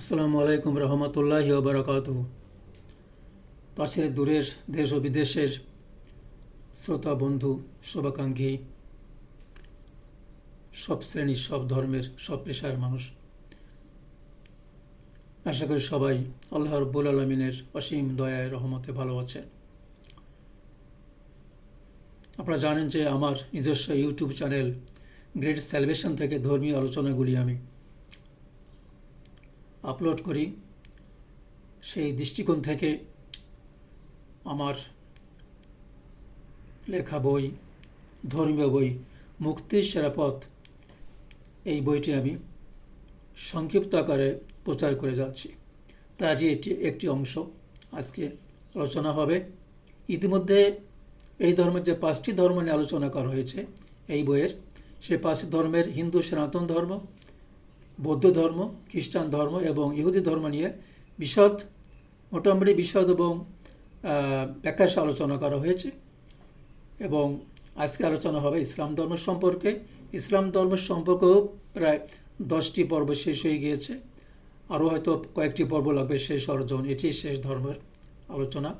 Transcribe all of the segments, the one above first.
আসসালামু আলাইকুম রহমতুল্লাহ বারকাত কাছের দূরের দেশ ও বিদেশের শ্রোতা, বন্ধু, শুভাকাঙ্ক্ষী, সব শ্রেণির, সব ধর্মের, সব পেশার মানুষ, আশা করি সবাই আল্লাহ রব্বুল আলমিনের অসীম দয়ায়, রহমতে ভালো আছেন। আপনারা জানেন যে আমার নিজস্ব ইউটিউব চ্যানেল গ্রেট স্যালভেশন থেকে ধর্মীয় আলোচনাগুলি আমি আপলোড করি, সেই দৃষ্টিকোণ থেকে আমার লেখা বই, ধর্মীয় বই, মুক্তির সেরা পথ, এই বইটি আমি সংক্ষিপ্ত আকারে প্রচার করে যাচ্ছি। তারই এটি একটি অংশ। আজকে আলোচনা হবে। ইতিমধ্যে এই ধর্মের যে পাঁচটি ধর্ম নিয়ে আলোচনা করা হয়েছে, এই বইয়ের সে পাঁচটি ধর্মের হিন্দু, সনাতন ধর্ম বৌদ্ধ ধর্ম, খ্রিস্টান ধর্ম এবং ইহুদি ধর্ম নিয়ে বিশদ, মোটামুটি বিশদ এবং ব্যাখ্যাস আলোচনা করা হয়েছে এবং আজকে আলোচনা হবে ইসলাম ধর্ম সম্পর্কে। ইসলাম ধর্ম সম্পর্কেও প্রায় দশটি পর্ব শেষ হয়ে গিয়েছে। আরও হয়তো কয়েকটি পর্ব লাগবে শেষ অর্জন এটি শেষ ধর্মের আলোচনা।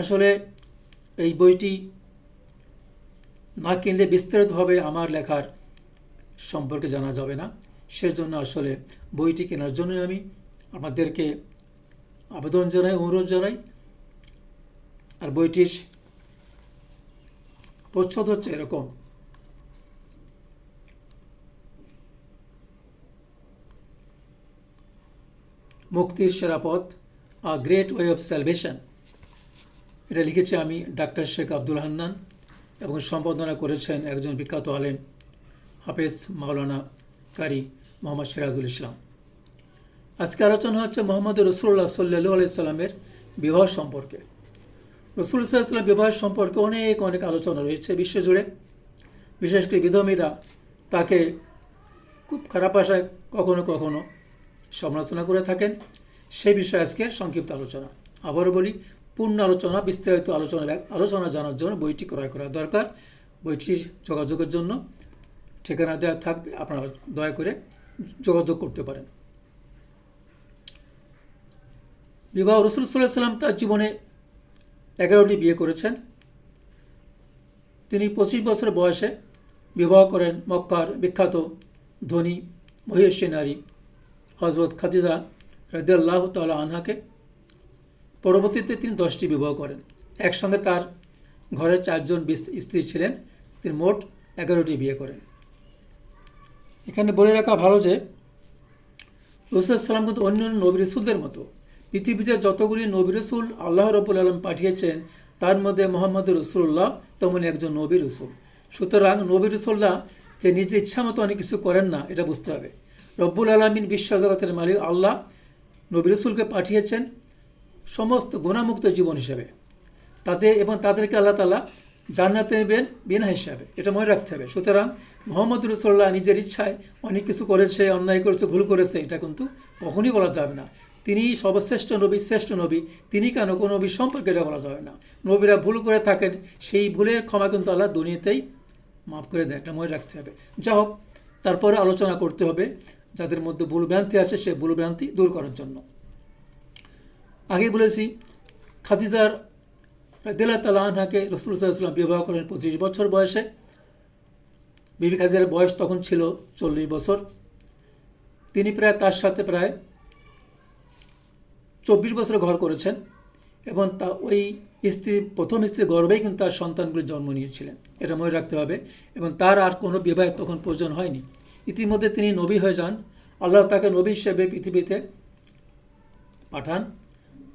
আসলে এই বইটি না কিনলে বিস্তারিতভাবে আমার লেখার সম্পর্কে জানা যাবে না। সেজন্য আসলে বইটি কেনার জন্যই আমি আমাদেরকে আবেদন জানাই, অনুরোধ জানাই। আর বইটির প্রচ্ছদ হচ্ছে এরকম। মুক্তির সেরা পথ, a great way of salvation. এটা লিখেছি আমি ডাক্তার শেখ আব্দুল হান্নান এবং সম্পাদনা করেছেন একজন বিখ্যাত আলেম হাফেজ মাওলানা কারি মোহাম্মদ সিরাজুল ইসলাম। আজকে আলোচনা হচ্ছে মোহাম্মদ রসুল্লাহ সাল্লু আলাইসাল্লামের বিবাহ সম্পর্কে। রসুল সাল্লাম বিবাহ সম্পর্কে অনেক অনেক আলোচনা রয়েছে বিশ্বজুড়ে বিশেষ করে বিধমীরা তাকে খুব খারাপ ভাষায় কখনো কখনো সমালোচনা করে থাকেন। সেই বিষয়ে আজকে সংক্ষিপ্ত আলোচনা। আবারও বলি, পূর্ণ আলোচনা, বিস্তারিত আলোচনা আলোচনা জানার জন্য বইটি ক্রয় করা দরকার। বইটির যোগাযোগের জন্য ঠিকানা দেওয়া থাকবে আপনারা দয়া করে যোগাযোগ করতে পারেন। বিবাহ রসুল সাল্লাম তার জীবনে এগারোটি বিয়ে করেছেন। তিনি পঁচিশ বছর বয়সে বিবাহ করেন মক্কার বিখ্যাত ধনী মহিষী নারী হজরত খাদিজা রদিয়াল্লাহ তাল্লাহ আনহাকে। পরবর্তীতে তিনি দশটি বিবাহ করেন। একসঙ্গে তার ঘরে চারজন স্ত্রী ছিলেন। তিনি মোট এগারোটি বিয়ে করেন। এখানে বলে রাখা ভালো যে রসুলাম কিন্তু অন্য নবী রসুলদের মতো। পৃথিবীতে যতগুলি নবী রসুল আল্লাহ রবুল আলম পাঠিয়েছেন, তার মধ্যে মোহাম্মদ রসুল্লাহ তেমন একজন নবী রসুল। সুতরাং নবী রসুল্লাহ যে নিজের ইচ্ছা মতো অনেক কিছু করেন না, এটা বুঝতে হবে। রব্বুল আলমিন বিশ্বজগতের মালিক আল্লাহ নবী রসুলকে পাঠিয়েছেন সমস্ত গুণামুক্ত জীবন হিসেবে। তাদের এবং তাদেরকে আল্লাহ তালা জান্নাতে নেবেন বিনা হিসাবে। এটা মনে রাখতে হবে। সুতরাং মোহাম্মদ রসোল্লাহ নিজের ইচ্ছায় অনেক কিছু করেছে, অন্যায় করেছে, ভুল করেছে, এটা কিন্তু কখনই বলা যাবে না। তিনি সর্বশ্রেষ্ঠ নবী, শ্রেষ্ঠ নবী, তিনি কেন কোনো নবী সম্পর্কে এটা বলা যাবে না। নবীরা ভুল করে থাকেন, সেই ভুলের ক্ষমা কিন্তু আল্লাহ দুনিয়াতেই মাফ করে দেয় এটা মনে রাখতে হবে। যা হোক, তারপরে আলোচনা করতে হবে যাদের মধ্যে ভুল ভ্রান্তি আছে, সে ভুল ভ্রান্তি দূর করার জন্য। আগে বলেছি, খাদিজার দিল্লা তালা আনহাকে রসুল সাল্লাম বিবাহ করেন পঁচিশ বছর বয়সে। বিবি খাদিজার বয়স তখন ছিল চল্লিশ বছর। তিনি প্রায় তার সাথে প্রায় চব্বিশ বছর ঘর করেছেন এবং তা ওই স্ত্রী, প্রথম স্ত্রী গর্বেই কিন্তু তার সন্তানগুলি জন্ম নিয়েছিলেন। এটা মনে রাখতে হবে এবং তার আর কোনো বিবাহের তখন প্রয়োজন হয়নি। ইতিমধ্যে তিনি নবী হয়ে যান। আল্লাহ তাকে নবী হিসেবে পৃথিবীতে পাঠান।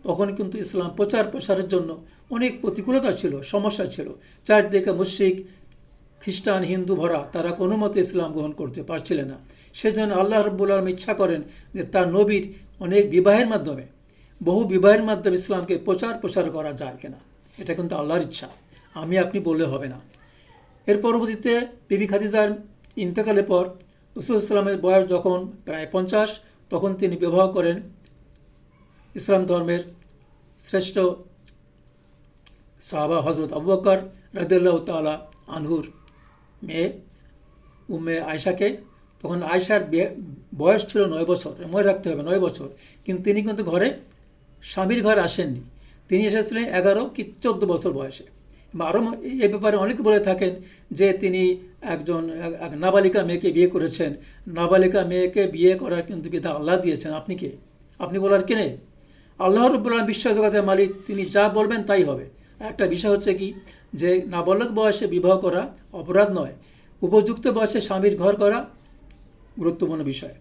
তখন কিন্তু ইসলাম প্রচার প্রসারের জন্য অনেক প্রতিকূলতা ছিল, সমস্যা ছিল। চারদিকে মুশ্রিক, খ্রিস্টান, হিন্দু ভরা, তারা কোনো মতে ইসলাম গ্রহণ করতে পারছিলেন না। সেজন্য আল্লাহ রব্বুল আলম ইচ্ছা করেন যে তার নবীর অনেক বিবাহের মাধ্যমে, বহু বিবাহের মাধ্যমে ইসলামকে প্রচার প্রসার করা যায় কিনা, এটা কিন্তু আল্লাহর ইচ্ছা। আমি, আপনি বললে হবে না। এর পরবর্তীতে বিবি খাদিজার ইন্তেকালের পর রসুল ইসলামের বয়স যখন প্রায় পঞ্চাশ, তখন তিনি বিবাহ করেন ইসলাম ধর্মের শ্রেষ্ঠ সাহাবা হজরত আবু বকর রদুল্লাহ তালা আনহুর মেয়ে উম্মে আয়সাকে তখন আয়সার বয়স ছিল নয় বছর, মনে রাখতে হবে নয় বছর। কিন্তু তিনি কিন্তু ঘরে স্বামীর ঘরে আসেননি। তিনি এসেছিলেন এগারো কি চোদ্দ বছর বয়সে। আরও এই ব্যাপারে অনেকে বলে থাকেন যে তিনি একজন এক- নাবালিকা মেয়েকে বিয়ে করেছেন। নাবালিকা মেয়েকে বিয়ে করার কিন্তু বিধা আল্লাহ দিয়েছেন। আপনি কে? আপনি বলার কে নেই আল্লাহ রব্বুল্লাহ বিশ্বাসজগতের মালিক, তিনি যা বলবেন তাই হবে। একটা বিষয় হচ্ছে কি? যে নাবালক বয়সে বিবাহ করা অপরাধ নয়, উপযুক্ত বয়সে স্বামীর ঘর করা গুরুত্বপূর্ণ বিষয়।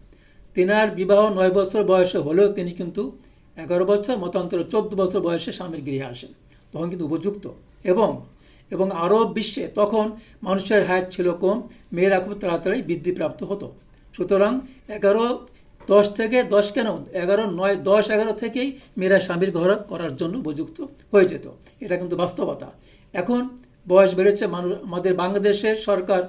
তেনার বিবাহ নয় বছর বয়সে হলেও তিনি কিন্তু এগারো বছর মতান্তর চোদ্দ বছর বয়সে স্বামীর গৃহে আসেন। তখন কিন্তু উপযুক্ত। এবং এবং আরব বিশ্বে তখন মানুষের হায়াত ছিল কম, মেয়েরা খুব তাড়াতাড়ি বৃদ্ধিপ্রাপ্ত হতো। সুতরাং এগারো দশ থেকে দশ কেন? এগারো, নয়, দশ, এগারো থেকেই মেয়েরা স্বামীর ঘর করার জন্য উপযুক্ত হয়ে যেত। এটা কিন্তু বাস্তবতা। এখন বয়স বেড়েছে, মানুষ, আমাদের বাংলাদেশের সরকার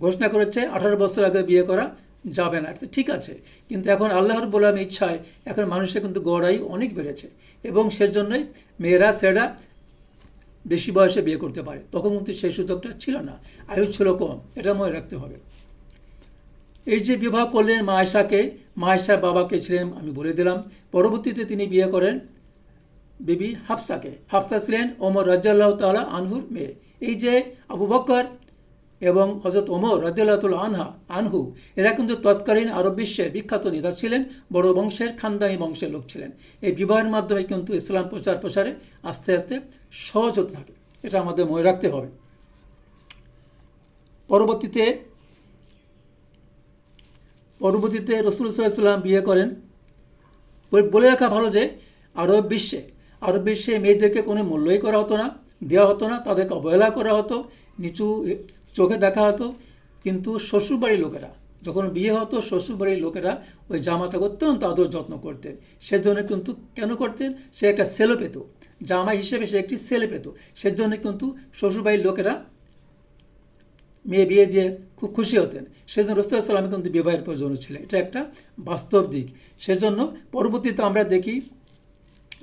ঘোষণা করেছে, আঠারো বছর আগে বিয়ে করা যাবে না। এটা ঠিক আছে। কিন্তু এখন আল্লাহর বলাম ইচ্ছায় এখন মানুষের কিন্তু গড়াই অনেক বেড়েছে এবং সেজন্যই মেয়েরা, ছেলেরা বেশি বয়সে বিয়ে করতে পারে। তখন কিন্তু সেই সুযোগটা ছিল না। আয়ু ছিল কম। এটা মনে রাখতে হবে। এই যে বিবাহ করলেন মা আয়সাকে মা আয়সার বাবাকে ছিলেন, আমি বলে দিলাম। পরবর্তীতে তিনি বিয়ে করেন বিবি হাফসাকে। হাফসা ছিলেন ওমর রাজ্লাহ তালা আনহুর মেয়ে। এই যে আবু বকর এবং হজরত ওমর রাজ্লাতুল আনহা, আনহু, এরা কিন্তু তৎকালীন আরব বিশ্বের বিখ্যাত নেতা ছিলেন, বড় বংশের খানদানি বংশের লোক ছিলেন। এই বিবাহের মাধ্যমে কিন্তু ইসলাম প্রচার প্রসারে আস্তে আস্তে সহজ হতে থাকে। এটা আমাদের মনে রাখতে হবে। পরবর্তীতে পরবর্তীতে রসুল সাল্লাম বিয়ে করেন। বলে- রাখা ভালো যে আরব বিশ্বে আরব বিশ্বে মেয়েদেরকে কোনো মূল্যই করা হতো না, দেওয়া হতো না, তাদেরকে অবহেলা করা হতো, নিচু চোখে দেখা হতো। কিন্তু শ্বশুরবাড়ির লোকেরা, যখন বিয়ে হতো, শ্বশুরবাড়ির লোকেরা ওই জামাতাকে অত্যন্ত আদর যত্ন করতেন। সেজন্য কিন্তু কেন করতেন? সে একটা ছেলে পেত। জামা হিসেবে সে একটি ছেলে পেত। সেজন্য কিন্তু শ্বশুরবাড়ির লোকেরা মেয়ে বিয়ে দিয়ে খুব খুশি হতেন। সেজন্য সাল্লামে কিন্তু বিবাহের প্রয়োজন ছিল। এটা একটা বাস্তব দিক। সেজন্য পরবর্তীতে আমরা দেখি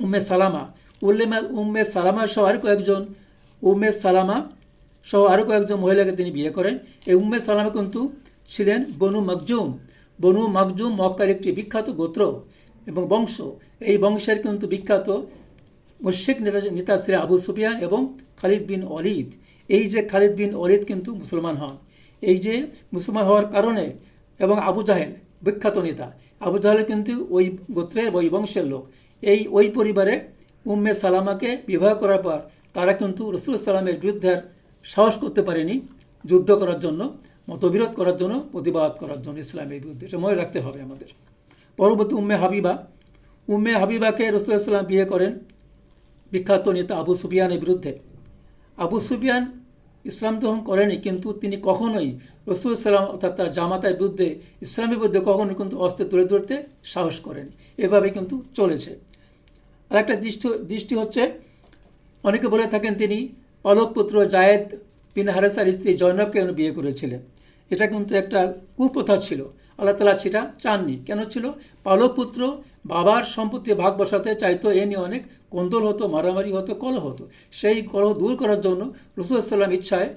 উম্মে সালামা। উল্লেমা, উম্মে সালামা সহ আরও কয়েকজন, উম্মে সালামা সহ আরও কয়েকজন মহিলাকে তিনি বিয়ে করেন। এই উম্মে সালামা কিন্তু ছিলেন বনু মকজুম। বনু মকজুম মক্কার একটি বিখ্যাত গোত্র এবং বংশ। এই বংশের কিন্তু বিখ্যাত মুশিক নেতা নেতা শ্রী আবু সুফিয়ান এবং খালিদ বিন অলিদ এই যে খালিদ বিন অলিদ কিন্তু মুসলমান হন। এই যে মুসলমান হওয়ার কারণে এবং আবু জাহেল, বিখ্যাত নেতা, আবু জাহেল কিন্তু ওই গোত্রের ওই বংশের লোক। এই ওই পরিবারে উম্মে সালামাকে বিবাহ করার পর তারা কিন্তু রসুল সালামের বিরুদ্ধে সাহস করতে পারেনি যুদ্ধ করার জন্য, মতবিরোধ করার জন্য, প্রতিবাদ করার জন্য ইসলামের বিরুদ্ধে। এটা মনে রাখতে হবে আমাদের। পরবর্তী উম্মে হাবিবা। উম্মে হাবিবাকে রসুল্লাহ সাল্লাম বিয়ে করেন বিখ্যাত নেতা আবু সুফিয়ানের বিরুদ্ধে। আবু সুফিয়ান ইসলাম গ্রহণ করেনি, কিন্তু তিনি কখনোই রসুল সাল্লাম অর্থাৎ তার জামাতার বিরুদ্ধে, ইসলামের বিরুদ্ধে কখনোই কিন্তু অস্ত্র তুলে ধরতে সাহস করেনি। এভাবে কিন্তু চলেছে। আর একটা দৃষ্টি দৃষ্টি হচ্ছে, অনেকে বলে থাকেন তিনি পালক পুত্র জায়েদ বিন হারেসার স্ত্রী জয়নবকে বিয়ে করেছিলেন। এটা কিন্তু একটা কুপ্রথা ছিল। আল্লাহ তালা সেটা চাননি। কেন ছিল? পালক পুত্র বাবার সম্পত্তি ভাগ বসাতে চাইতো, এ নিয়ে অনেক কোন্দল হতো, মারামারি হতো, কলহ হতো। সেই কলহ দূর করার জন্য রসুলাম ইচ্ছায়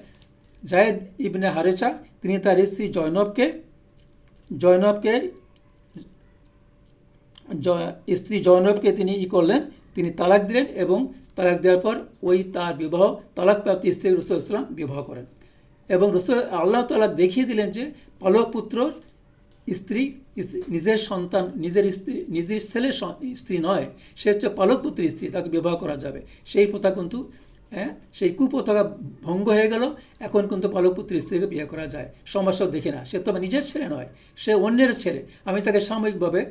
জায়েদ ইবনে হারেচা, তিনি তার স্ত্রী জয়নবকে জয়নবকে স্ত্রী জয়নবকে তিনি ই করলেন, তিনি তালাক দিলেন এবং তালাক দেওয়ার পর ওই তার বিবাহ, তালাকপ্রাপ্ত স্ত্রী রসুল ইসলাম বিবাহ করেন। এবং রসুল, আল্লাহ তালা দেখিয়ে দিলেন যে পালক পুত্র স্ত্রী নিজের সন্তান, নিজের স্ত্রী, নিজের ছেলের স্ত্রী নয়, সে হচ্ছে পালক পুত্রের স্ত্রী, তাকে বিবাহ করা যাবে। সেই প্রথা কিন্তু হ্যাঁ সেই কুপ্রথা ভঙ্গ হয়ে গেল, এখন কিন্তু পালক পুত্রের স্ত্রীকে বিয়ে করা যায়। সমস্যা দেখে না, সে তো আমার নিজের ছেলে নয়, সে অন্যের ছেলে। আমি তাকে সাময়িকভাবে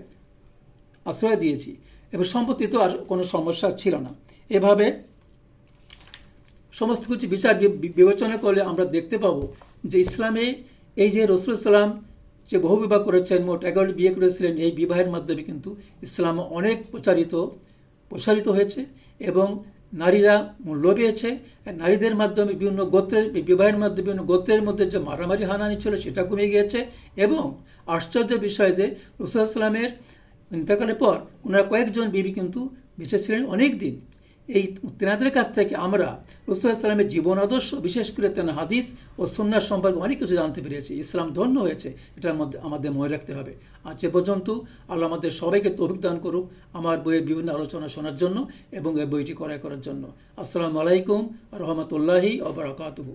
আশ্রয় দিয়েছি এবং সম্পত্তি তো আর কোনো সমস্যা ছিল না। এভাবে সমস্ত কিছু বিচার বিবেচনা করলে আমরা দেখতে পাবো যে ইসলামে এই যে রসুল সাল্লাম যে বহু বিবাহ করেছেন, মোট এগারোটি বিয়ে করেছিলেন, এই বিবাহের মাধ্যমে কিন্তু ইসলাম অনেক প্রচারিত, প্রসারিত হয়েছে এবং নারীরা মূল্য পেয়েছে। নারীদের মাধ্যমে বিভিন্ন গোত্রের বিবাহের মাধ্যমে বিভিন্ন গোত্রের মধ্যে যে মারামারি হানানি ছিল সেটা কমে গিয়েছে এবং আশ্চর্য বিষয় যে রসুল ইসলামের ইন্তেকালের পর ওনারা কয়েকজন বিবি কিন্তু বেঁচে ছিলেন অনেক দিন এই তেনাদের কাছ থেকে আমরা রসুল ইসলামের জীবন আদর্শ, বিশেষ করে তেন হাদিস ও সন্ন্যাস সম্পর্কে অনেক কিছু জানতে পেরেছি। ইসলাম ধন্য হয়েছে, এটার মধ্যে আমাদের মনে রাখতে হবে। আজ এ পর্যন্ত আল্লাহ আমাদের সবাইকে তৌফিক দান করুক আমার বইয়ের বিভিন্ন আলোচনা শোনার জন্য এবং এই বইটি ক্রয় করার জন্য। আসসালামু আলাইকুম রহমতুল্লাহি ওবরাকাতুহু